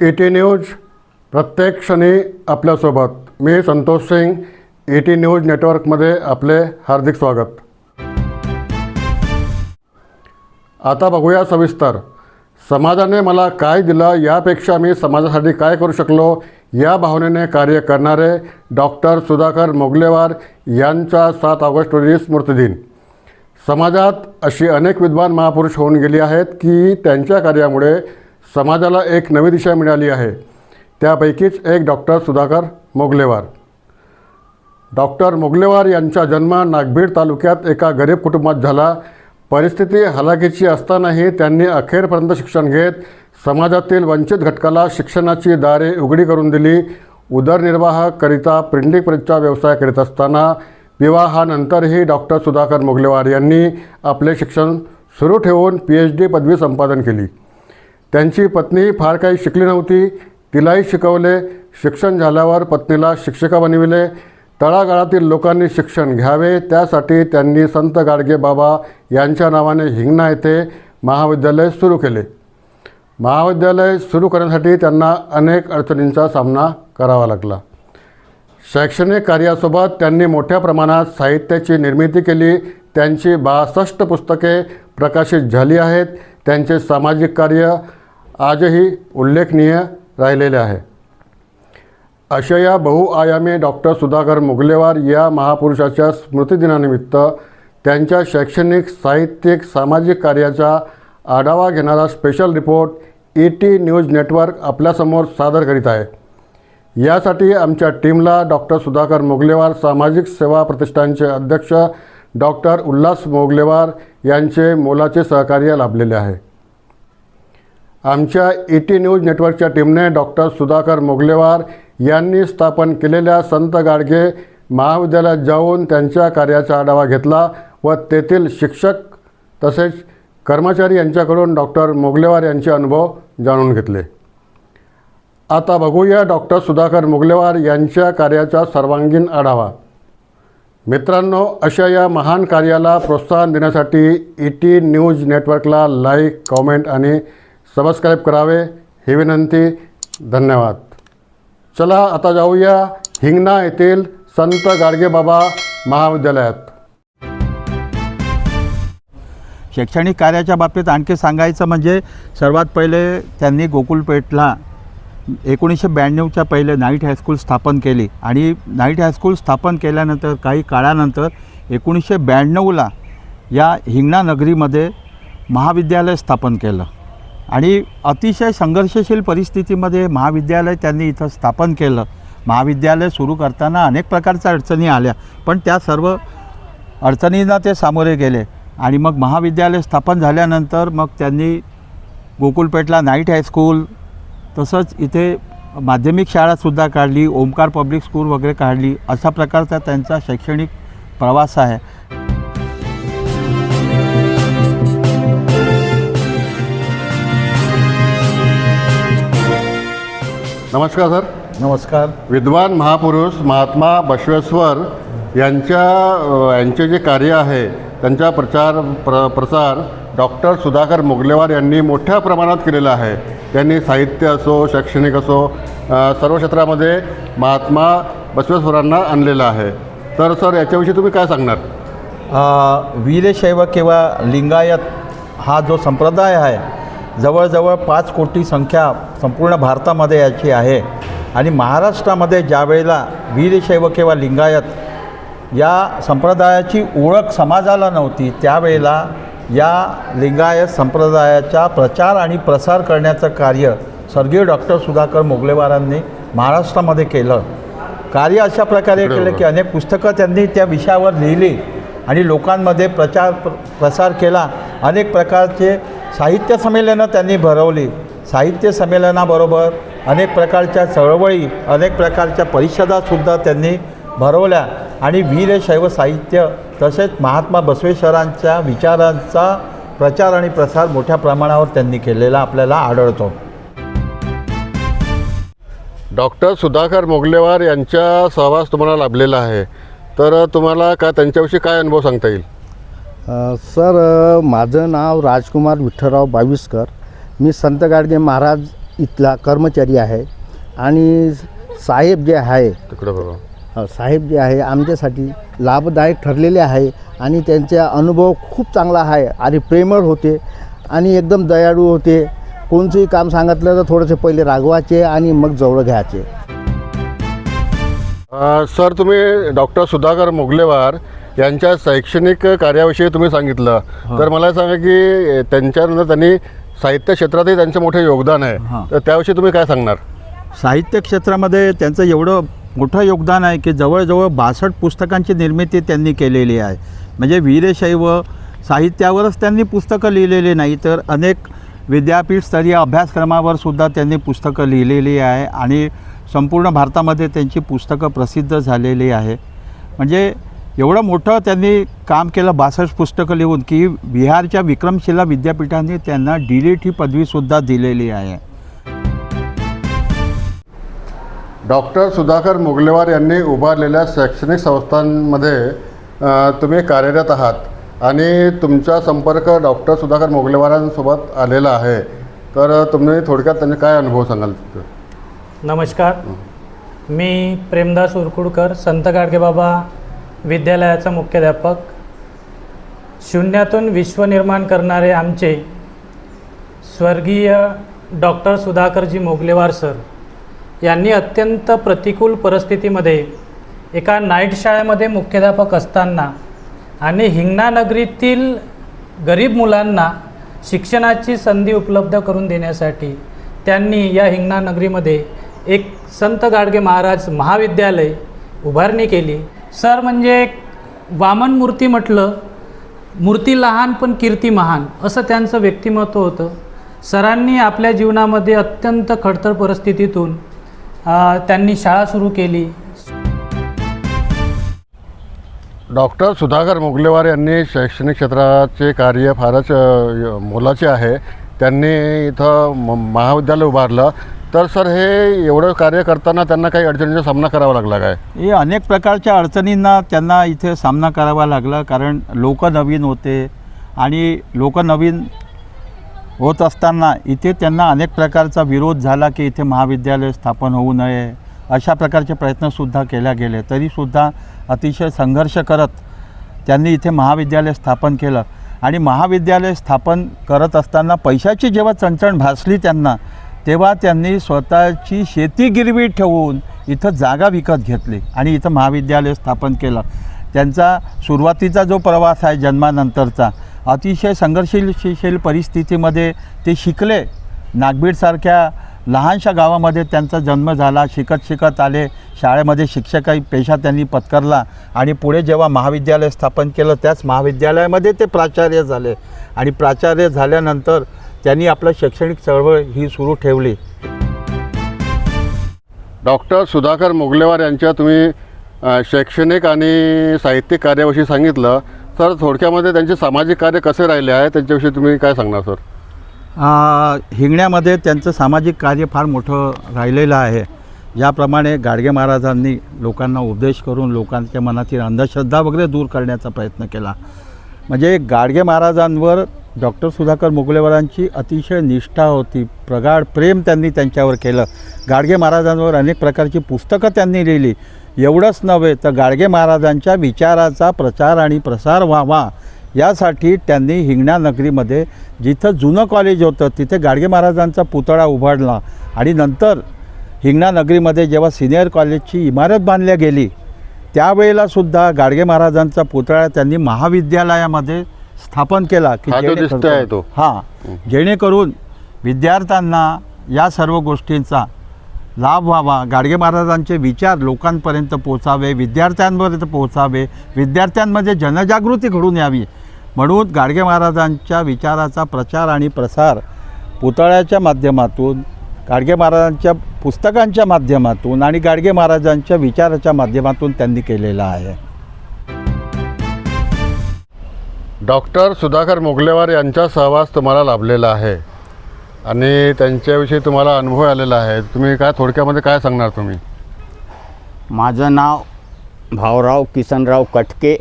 E T news प्रत्येक क्षणी आपल्यासोबत. मी Santosh Singh E T news नेटवर्कमध्ये आपले हार्दिक स्वागत. आता बघूया सविस्तर. समाजाने मला काय दिलं यापेक्षा मी समाजासाठी काय करू शकलो या भावनेने कार्य करणारे डॉक्टर सुधाकर मोगलेवार यांचा सात ऑगस्ट रोजी स्मृतिदिन. समाजात अशी अनेक विद्वान महापुरुष होऊन गेली आहेत की त्यांच्या कार्यामुळे समाजाला एक नवी दिशा मिळाली आहे. त्यापैकीच एक डॉक्टर सुधाकर मोगलेवार. डॉक्टर मोगलेवार यांचा जन्म नागभीड तालुक्यात एका गरीब कुटुंबात झाला. परिस्थिती हलाखीची असतानाही त्यांनी अखेरपर्यंत शिक्षण घेत समाजातील वंचित घटकाला शिक्षणाची दारे उघडी करून दिली. उदरनिर्वाहाकरिता प्रिंटिंग प्रेसचा व्यवसाय करीत असताना विवाहानंतरही डॉक्टर सुधाकर मोगलेवार यांनी आपले शिक्षण सुरू ठेवून पी एच डी पदवी संपादन केली. त्यांची पत्नी फार काही शिकली नव्हती. तिलाही शिकवले. शिक्षण झाल्यावर पत्नीला शिक्षिका बनविले. तळागाळातील लोकांनी शिक्षण घ्यावे. त्यासाठी त्यांनी संत गाडगे बाबा यांच्या नावाने हिंगणा येथे महाविद्यालय सुरू केले. महाविद्यालय सुरू करण्यासाठी त्यांना अनेक अडचणींचा सामना करावा लागला. शैक्षणिक कार्यासोबत त्यांनी मोठ्या प्रमाणात साहित्याची निर्मिती केली. त्यांची बासष्ट पुस्तके प्रकाशित झाली आहेत. त्यांचे सामाजिक कार्य आजही उल्लेखनीय राहिलेले आहे. अशा या बहुआयामी डॉक्टर सुधाकर मुगलेवार या महापुरुषाच्या स्मृतिदिनानिमित्त त्यांच्या शैक्षणिक साहित्यिक सामाजिक कार्याचा आढावा घेणारा special report E T news network आपल्यासमोर सादर करीत आहे. यासाठी आमच्या टीमला डॉक्टर सुधाकर मोगलेवार सामाजिक सेवा प्रतिष्ठानचे अध्यक्ष डॉक्टर उल्हास मोगलेवार यांचे मोलाचे सहकार्य लाभलेले आहे. आमच्या ई टी न्यूज नेटवर्कच्या टीमने डॉक्टर सुधाकर मोगलेवार यांनी स्थापन केलेल्या संत गाडगे महाविद्यालयात जाऊन त्यांच्या कार्याचा आढावा घेतला व तेथील शिक्षक तसेच कर्मचारी यांच्याकडून डॉक्टर मोगलेवार यांचे अनुभव जाणून घेतले. आता बघूया डॉक्टर सुधाकर मोगलेवार यांच्या कार्याचा सर्वांगीण आढावा. मित्रांनो अशा या महान कार्याला प्रोत्साहन देण्यासाठी ई टी न्यूज नेटवर्कला लाईक कॉमेंट आणि सबस्क्राईब करावे ही विनंती धन्यवाद. चला आता जाऊया हिंगणा येथील संत गाडगेबाबा महाविद्यालयात. शैक्षणिक कार्याच्या बाबतीत आणखी सांगायचं म्हणजे सर्वात पहिले त्यांनी गोकुलपेठला एकोणीसशे ब्याण्णवच्या पहिले नाईट हायस्कूल स्थापन केली. आणि नाईट हायस्कूल स्थापन केल्यानंतर काही काळानंतर एकोणीसशे ब्याण्णवला या हिंगणा नगरीमध्ये महाविद्यालय स्थापन केलं. आणि अतिशय संघर्षशील परिस्थितीमध्ये महाविद्यालय त्यांनी इथं स्थापन केलं. महाविद्यालय सुरू करताना अनेक प्रकारच्या अडचणी आल्या पण त्या सर्व अडचणींना ते सामोरे गेले. आणि मग महाविद्यालय स्थापन झाल्यानंतर मग त्यांनी गोकुलपेठला नाईट हायस्कूल तसंच इथे माध्यमिक शाळासुद्धा काढली ओमकार पब्लिक स्कूल वगैरे काढली अशा प्रकारचा त्यांचा शैक्षणिक प्रवास आहे. नमस्कार सर. नमस्कार. विद्वान महापुरुष महात्मा बसवेश्वर यांच्या यांचे जे कार्य आहे त्यांचा प्रचार प्र प्रसार डॉक्टर सुधाकर मुगलेवार यांनी मोठ्या प्रमाणात केलेला आहे. त्यांनी साहित्य असो शैक्षणिक असो सर्व क्षेत्रामध्ये महात्मा बसवेश्वरांना आणलेलं आहे. तर सर याच्याविषयी तुम्ही काय सांगणार? वीरशैव किंवा लिंगायत हा जो संप्रदाय आहे जवळजवळ पाच कोटी संख्या संपूर्ण भारतामध्ये याची आहे. आणि महाराष्ट्रामध्ये ज्यावेळेला वीरशैव किंवा लिंगायत या संप्रदायाची ओळख समाजाला नव्हती त्यावेळेला या लिंगायत संप्रदायाचा प्रचार आणि प्रसार करण्याचं कार्य स्वर्गीय डॉक्टर सुधाकर मोगलेवारांनी महाराष्ट्रामध्ये केलं. कार्य अशा प्रकारे केलं की अनेक पुस्तकं त्यांनी त्या विषयावर लिहिली आणि लोकांमध्ये प्रचार प्र प्रसार केला. अनेक प्रकारचे साहित्य संमेलनं त्यांनी भरवली. साहित्य संमेलनाबरोबर अनेक प्रकारच्या चळवळी अनेक प्रकारच्या परिषदासुद्धा त्यांनी भरवल्या. आणि वीरशैव साहित्य तसेच महात्मा बसवेश्वरांच्या विचारांचा प्रचार आणि प्रसार मोठ्या प्रमाणावर त्यांनी केलेला आपल्याला आढळतो. डॉक्टर सुधाकर मोगलेवार यांच्या सहवास तुम्हाला लाभलेला आहे. तर तुम्हाला का त्यांच्याविषयी काय अनुभव सांगता येईल? सर माझं नाव राजकुमार विठ्ठलराव बाविस्कर. मी संत गाडगे महाराज इथला कर्मचारी आहे आणि साहेब जे आहे तिकडे बघा अ, साहेब जे आहे आमच्यासाठी लाभदायक ठरलेले आहे आणि त्यांचा अनुभव खूप चांगला आहे आणि प्रेमळ होते आणि एकदम दयाळू होते. कोणचंही काम सांगितलं तर थोडेसे पहिले रागवायचे आणि मग जवळ घ्यायचे. सर तुम्ही डॉक्टर सुधाकर मोगलेवार यांच्या शैक्षणिक कार्याविषयी तुम्ही सांगितलं. तर मला सांगा की त्यांच्यानंतर त्यांनी साहित्य क्षेत्रातही त्यांचं मोठं योगदान आहे. तर त्याविषयी तुम्ही काय सांगणार? साहित्य क्षेत्रामध्ये त्यांचं एवढं मोठं योगदान आहे की जवळजवळ बासष्ट पुस्तकांची निर्मिती त्यांनी केलेली आहे. म्हणजे वीरशैव साहित्यावरच त्यांनी पुस्तकं लिहिलेली नाही तर अनेक विद्यापीठस्तरीय अभ्यासक्रमावर सुद्धा त्यांनी पुस्तकं लिहिलेली आहे आणि संपूर्ण भारतामध्ये त्यांची पुस्तकं प्रसिद्ध झालेली आहे. म्हणजे एवढं मोठं त्यांनी काम केलं बासष्ट पुस्तकं लिहून की बिहारच्या विक्रमशिला विद्यापीठाने त्यांना डी लिट ही पदवीसुद्धा दिलेली आहे. डॉक्टर सुधाकर मुगलेवार यांनी उभारलेल्या शैक्षणिक संस्थांमध्ये तुम्ही कार्यरत आहात आणि तुमचा संपर्क डॉक्टर सुधाकर मुगलेवारांसोबत आलेला आहे. तर तुम्ही थोडक्यात त्यांचे काय अनुभव सांगाल नमस्कार. मी प्रेमदास उरकुडकर संत गाडगेबाबा विद्यालयाचा मुख्याध्यापक शून्यातून विश्व निर्माण करणारे आमचे स्वर्गीय डॉक्टर सुधाकरजी मोगलेवार सर यांनी अत्यंत प्रतिकूल परिस्थितीमध्ये एका नाईट शाळेमध्ये मुख्याध्यापक असताना आणि हिंगणानगरीतील गरीब मुलांना शिक्षणाची संधी उपलब्ध करून देण्यासाठी त्यांनी या हिंगणानगरीमध्ये एक संत गाडगे महाराज महाविद्यालय उभारणी केली. सर म्हणजे एक वामन मूर्ती म्हटलं मूर्ती लहान पण कीर्ती महान असं त्यांचं व्यक्तिमत्व होतं. सरांनी आपल्या जीवनामध्ये अत्यंत खडतर परिस्थितीतून त्यांनी शाळा सुरू केली. डॉक्टर सुधाकर मुगलेवार यांनी शैक्षणिक क्षेत्राचे कार्य फारच मोलाचे आहे. त्यांनी इथं म महाविद्यालय उभारलं. तर सर हे एवढं कार्य करताना त्यांना काही अडचणींचा सामना करावा लागला काय? हे अनेक प्रकारच्या अडचणींना त्यांना इथे सामना करावा लागला कारण लोक नवीन होते आणि लोक नवीन होत असताना इथे त्यांना अनेक प्रकारचा विरोध झाला की इथे महाविद्यालय स्थापन होऊ नये अशा प्रकारचे प्रयत्नसुद्धा केल्या गेले. तरीसुद्धा अतिशय संघर्ष करत त्यांनी इथे महाविद्यालय स्थापन केलं. आणि महाविद्यालय स्थापन करत असताना पैशाची जेव्हा चणचण भासली त्यांना तेव्हा त्यांनी स्वतःची शेती गिरवी ठेवून इथं जागा विकत घेतली आणि इथं महाविद्यालय स्थापन केलं. त्यांचा सुरुवातीचा जो प्रवास आहे जन्मानंतरचा अतिशय संघर्षशील परिस्थितीमध्ये ते शिकले. नागबीडसारख्या लहानशा गावामध्ये त्यांचा जन्म झाला. शिकत शिकत आले. शाळेमध्ये शिक्षकही पेशा त्यांनी पत्करला आणि पुढे जेव्हा महाविद्यालय स्थापन केलं त्याच महाविद्यालयामध्ये ते प्राचार्य झाले. आणि प्राचार्य झाल्यानंतर त्यांनी आपलं शैक्षणिक चळवळ ही सुरू ठेवली. डॉक्टर सुधाकर मुगलेवार यांच्या तुम्ही शैक्षणिक आणि साहित्यिक कार्याविषयी सांगितलं तर थोडक्यामध्ये त्यांचे सामाजिक कार्य कसे राहिले आहे त्यांच्याविषयी तुम्ही काय सांगणार सर? हिंगण्यामध्ये त्यांचं सामाजिक कार्य फार मोठं राहिलेलं आहे. ज्याप्रमाणे गाडगे महाराजांनी लोकांना उपदेश करून लोकांच्या मनातील अंधश्रद्धा वगैरे दूर करण्याचा प्रयत्न केला. म्हणजे गाडगे महाराजांवर डॉक्टर सुधाकर मुगलेवारांची अतिशय निष्ठा होती. प्रगाढ प्रेम त्यांनी त्यांच्यावर केलं. गाडगे महाराजांवर अनेक प्रकारची पुस्तकं त्यांनी लिहिली. एवढंच नव्हे तर गाडगे महाराजांच्या विचाराचा प्रचार आणि प्रसार व्हावा यासाठी त्यांनी हिंगणा नगरीमध्ये जिथं जुनं कॉलेज होतं तिथे गाडगे महाराजांचा पुतळा उभारला. आणि नंतर हिंगणा नगरीमध्ये जेव्हा सिनियर कॉलेजची इमारत बांधल्या गेली त्यावेळेलासुद्धा गाडगे महाराजांचा पुतळा त्यांनी महाविद्यालयामध्ये स्थापन केला की हा जेणेकरून- दिसतोय तो. हां. जेणेकरून विद्यार्थ्यांना या सर्व गोष्टींचा लाभ व्हावा. गाडगे महाराजांचे विचार लोकांपर्यंत पोचावे विद्यार्थ्यांपर्यंत पोचावे विद्यार्थ्यांमध्ये जनजागृती घडून यावी. म्हणून गाडगे महाराजांच्या विचाराचा प्रचार आणि प्रसार पुतळ्याच्या माध्यमातून गाडगे महाराजांच्या पुस्तकांच्या माध्यमातून आणि गाडगे महाराजांच्या विचाराच्या माध्यमातून त्यांनी केलेला आहे. डॉक्टर सुधाकर मोगलेवार यांचा सहवास तुम्हाला लाभलेला आहे. आणि त्यांच्याविषयी तुम्हाला अनुभव आलेला आहे. तुम्ही काय थोडक्यामध्ये काय सांगणार तुम्ही? माझं नाव भाऊराव किसनराव कटके.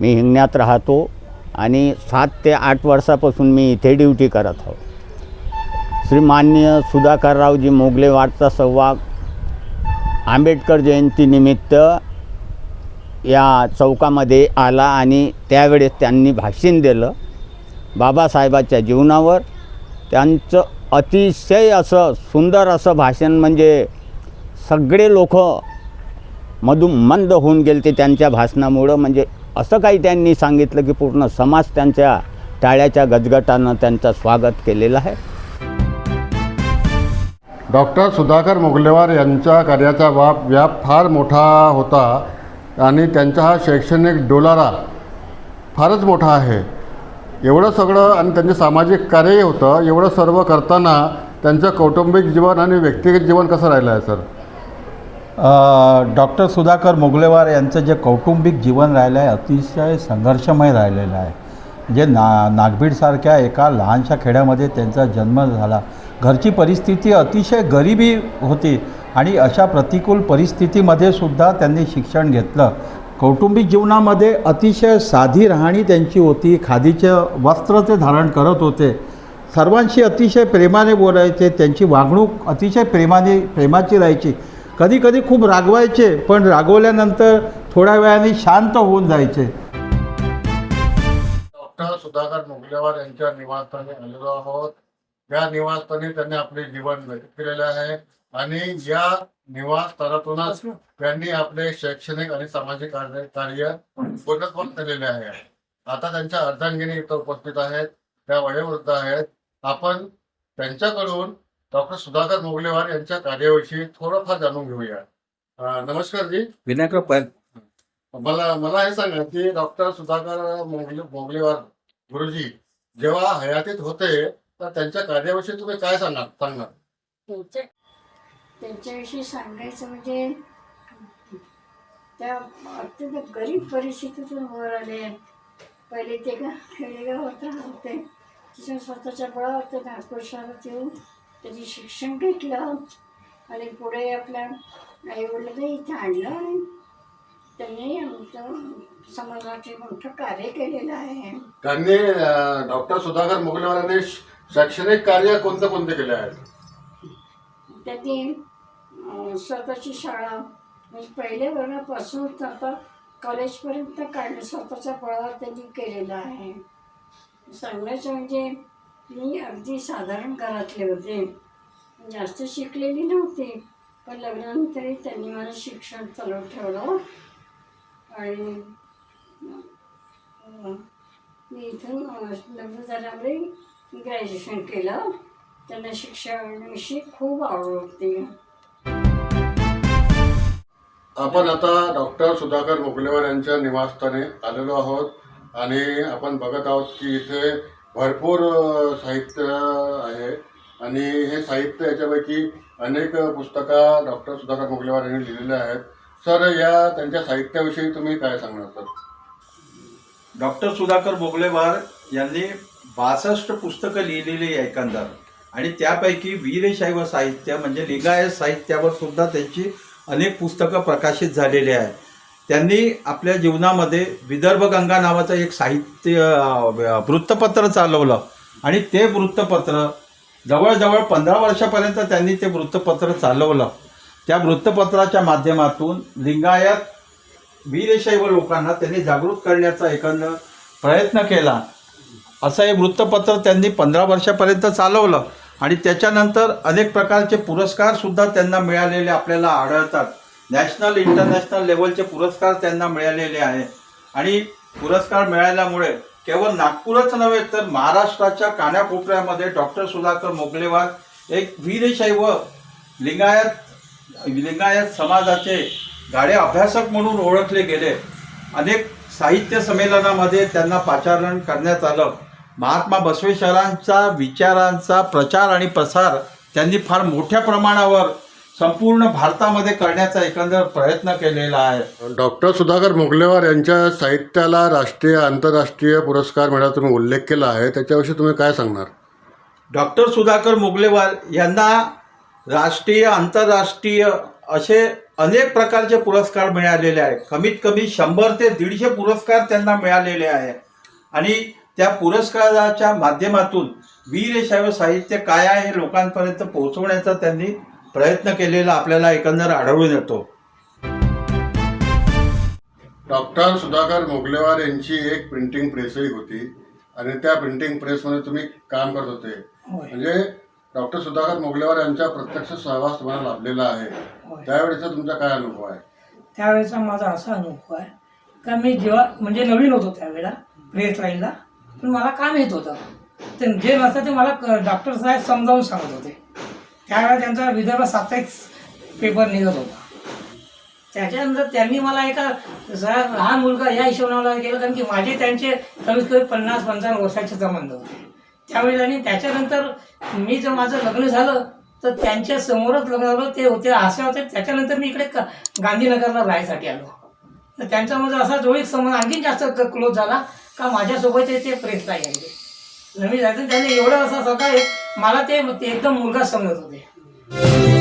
मी हिंगण्यात राहतो आणि सात ते आठ वर्षापासून मी इथे ड्युटी करत आहो. श्रीमान्य सुधाकररावजी मोगलेवारचा सहवाग आंबेडकर जयंतीनिमित्त या चौकामध्ये आला आणि त्यावेळेस त्यांनी भाषण दिलं. बाबासाहेबाच्या जीवनावर त्यांचं अतिशय असं सुंदर असं भाषण म्हणजे सगळे लोक मधुमंद होऊन गेले ते त्यांच्या भाषणामुळं. म्हणजे असं काही त्यांनी सांगितलं की पूर्ण समाज त्यांच्या टाळ्याच्या गजगटानं त्यांचं स्वागत केलेलं आहे. डॉक्टर सुधाकर मुगलेवार यांच्या कार्याचा वाप व्याप फार मोठा होता. आणि त्यांचा हा शैक्षणिक डोलारा फारच मोठा आहे. एवढं सगळं आणि त्यांचे सामाजिक कार्यही होतं एवढं सर्व करताना त्यांचं कौटुंबिक जीवन आणि व्यक्तिगत जीवन कसं राहिलं आहे सर? डॉक्टर सुधाकर मोगलेवार यांचं जे कौटुंबिक जीवन राहिलं आहे अतिशय संघर्षमय राहिलेलं आहे. म्हणजे ना नागभीडसारख्या एका लहानशा खेड्यामध्ये त्यांचा जन्म झाला. घरची परिस्थिती अतिशय गरिबी होती आणि अशा प्रतिकूल परिस्थितीमध्ये सुद्धा त्यांनी शिक्षण घेतलं. कौटुंबिक जीवनामध्ये अतिशय साधी राहणी त्यांची होती खादीचं वस्त्र ते धारण करत होते. सर्वांशी अतिशय प्रेमाने बोलायचे त्यांची वागणूक अतिशय प्रेमाने प्रेमाची राहायची. कधी कधी खूप रागवायचे पण रागवल्यानंतर थोड्या वेळाने शांत होऊन जायचे. डॉक्टर सुधाकर मुगलेवार यांच्या निवासस्थानी आलेलो आहोत. या निवासस्थानी त्यांनी आपले जीवन व्यतीत केलेले आहे. आणि या निवासस्थानातूनच त्यांनी आपले शैक्षणिक आणि सामाजिक कार्य कार्य पूर्णत्वास केलेले आहे. आता त्यांच्या अर्धांगिनी इथं उपस्थित आहेत त्या वयोवृद्ध आहेत. आपण त्यांच्याकडून डॉक्टर सुधाकर मुगलेवार यांच्या कार्याविषयी थोडंफार जाणून घेऊया. अं, नमस्कार जी. विनायकराव पै मला मला हे सांगा की डॉक्टर सुधाकर मोगले मोगलेवार गुरुजी जेव्हा हयातीत होते तर त्यांच्या कार्याविषयी तुम्ही काय सांगा सांगणार? त्यांच्या त्यांच्याविषयी सांगायचं म्हणजे त्या अत्यंत गरीब परिस्थितीतून वर आले. पहिले ते का खेडेगावात राहत होते. तिच्या स्वतःच्या बळावर ते नागपूर शहरात येऊन त्यांनी शिक्षण घेतलं. आणि पुढे आपल्या आईवडिलांना इथे आणलं. आणि त्यांनी आमचं समाजाचे मोठं कार्य केलेलं आहे. त्यांनी डॉक्टर सुधाकर मोगलेवार यांनी श- शैक्षणिक कार्य कोणते कोणते केले आहेत? त्यांनी अं, स्वतःची शाळा. म्हणजे पहिल्या वर्गापासून आता कॉलेजपर्यंत काढणं स्वतःच्या बळावर त्यांनी केलेलं आहे. सांगायचं म्हणजे मी अगदी साधारण घरातले होते. जास्त शिकलेली नव्हती पण लग्नानंतरही त्यांनी माझं शिक्षण चालू ठेवलं. आणि अं, मी इथून अं, लग्न झाल्यामुळे ग्रॅज्युएशन केलं. त्यांना शिक्षणाविषयी खूप आवड होती. आपण आता डॉक्टर सुधाकर मोगलेवार यांच्या निवासस्थानी आलेलो आहोत आणि आपण बघत आहोत की इथे भरपूर साहित्य आहे. आणि हे साहित्य याच्यापैकी अनेक पुस्तकं डॉक्टर सुधाकर मोगलेवार यांनी लिहिलेले आहेत. सर या त्यांच्या साहित्याविषयी तुम्ही काय सांगणार सर डॉक्टर सुधाकर मोगलेवार यांनी बासष्ट पुस्तकं लिहिलेली आहे एकंदर आणि त्यापैकी वीरशैव साहित्य म्हणजे लिंगायत साहित्यावर सुद्धा त्यांची अनेक पुस्तकं प्रकाशित झालेली आहेत. त्यांनी आपल्या जीवनामध्ये विदर्भ गंगा नावाचं एक साहित्य वृत्तपत्र चालवलं. आणि ते वृत्तपत्र जवळजवळ पंधरा वर्षापर्यंत त्यांनी ते वृत्तपत्र चालवलं. त्या वृत्तपत्राच्या माध्यमातून लिंगायत वीरशैव लोकांना त्यांनी जागृत करण्याचा एकंदर प्रयत्न केला. असं हे वृत्तपत्र त्यांनी पंधरा वर्षापर्यंत चालवलं. आणि त्याच्यानंतर अनेक प्रकारचे पुरस्कारसुद्धा त्यांना मिळालेले आपल्याला आढळतात. नॅशनल इंटरनॅशनल लेवलचे पुरस्कार त्यांना मिळालेले आहे. आणि पुरस्कार मिळाल्यामुळे केवळ नागपूरच नव्हे तर महाराष्ट्राच्या कानाकोपऱ्यामध्ये डॉक्टर सुधाकर मोगलेवार एक वीरशैव लिंगायत लिंगायत समाजाचे गाडे अभ्यासक म्हणून ओळखले गेले. अनेक साहित्य संमेलनामध्ये त्यांना पाचारण करण्यात आलं. महात्मा बसवेश्वरांचा विचारांचा प्रचार आणि प्रसार त्यांनी फार मोठ्या प्रमाणावर संपूर्ण भारतामध्ये करण्याचा एकंदर प्रयत्न केलेला आहे. डॉक्टर सुधाकर मोगलेवार यांच्या साहित्याला राष्ट्रीय आंतरराष्ट्रीय पुरस्कार मिळाला तुम्ही उल्लेख केला आहे. त्याच्याविषयी तुम्ही काय सांगणार? डॉक्टर सुधाकर मोगलेवार यांना राष्ट्रीय आंतरराष्ट्रीय असे अनेक प्रकारचे पुरस्कार मिळालेले आहेत. कमीत कमी शंभर ते दीडशे पुरस्कार त्यांना मिळालेले आहे आणि त्या पुरस्काराच्या माध्यमातून वीरशैव साहित्य काय आहे हे लोकांपर्यंत पोहोचवण्याचा त्यांनी प्रयत्न केलेला आपल्याला एकंदर आढळून येतो. डॉक्टर सुधाकर मोगलेवार यांची एक प्रिंटिंग प्रेसही होती. आणि त्या प्रिंटिंग प्रेसमध्ये तुम्ही काम करत होते. म्हणजे डॉक्टर सुधाकर मोगलेवार यांचा प्रत्यक्ष सहवास तुम्हाला लाभलेला आहे. त्यावेळेचा तुमचा काय अनुभव आहे? त्यावेळेचा माझा असा अनुभव आहे. का मी जेव्हा म्हणजे नवीन होतो त्यावेळेला प्रेस लाईनला पण मला काम येत होतं. ते जे नसतं ते मला क- डॉक्टर साहेब समजावून सांगत होते. त्यावेळेला त्यांचा विदर्भ साप्ताहिक पेपर निघत होता. त्याच्यानंतर त्यांनी मला एका लहान मुलगा या हिशोबाने केलं कारण की माझे त्यांचे कमीत कमी पन्नास पंचावन्न वर्षाचे संबंध होते. त्यावेळी त्यांनी त्याच्यानंतर मी जर माझं लग्न झालं तर त्यांच्या समोरच लग्न झालं ते होते असे होते. त्याच्यानंतर मी इकडे गांधीनगरला राहायसाठी आलो. तर त्यांचा माझा असा जवळीक संबंध आणखीन जास्त क्लोज झाला. का माझ्यासोबत ते प्रयत्न आहे यायचे नवीन जायचं त्यांनी एवढं असं सकाळी मला ते ते एकदम मुलगा समजत होते.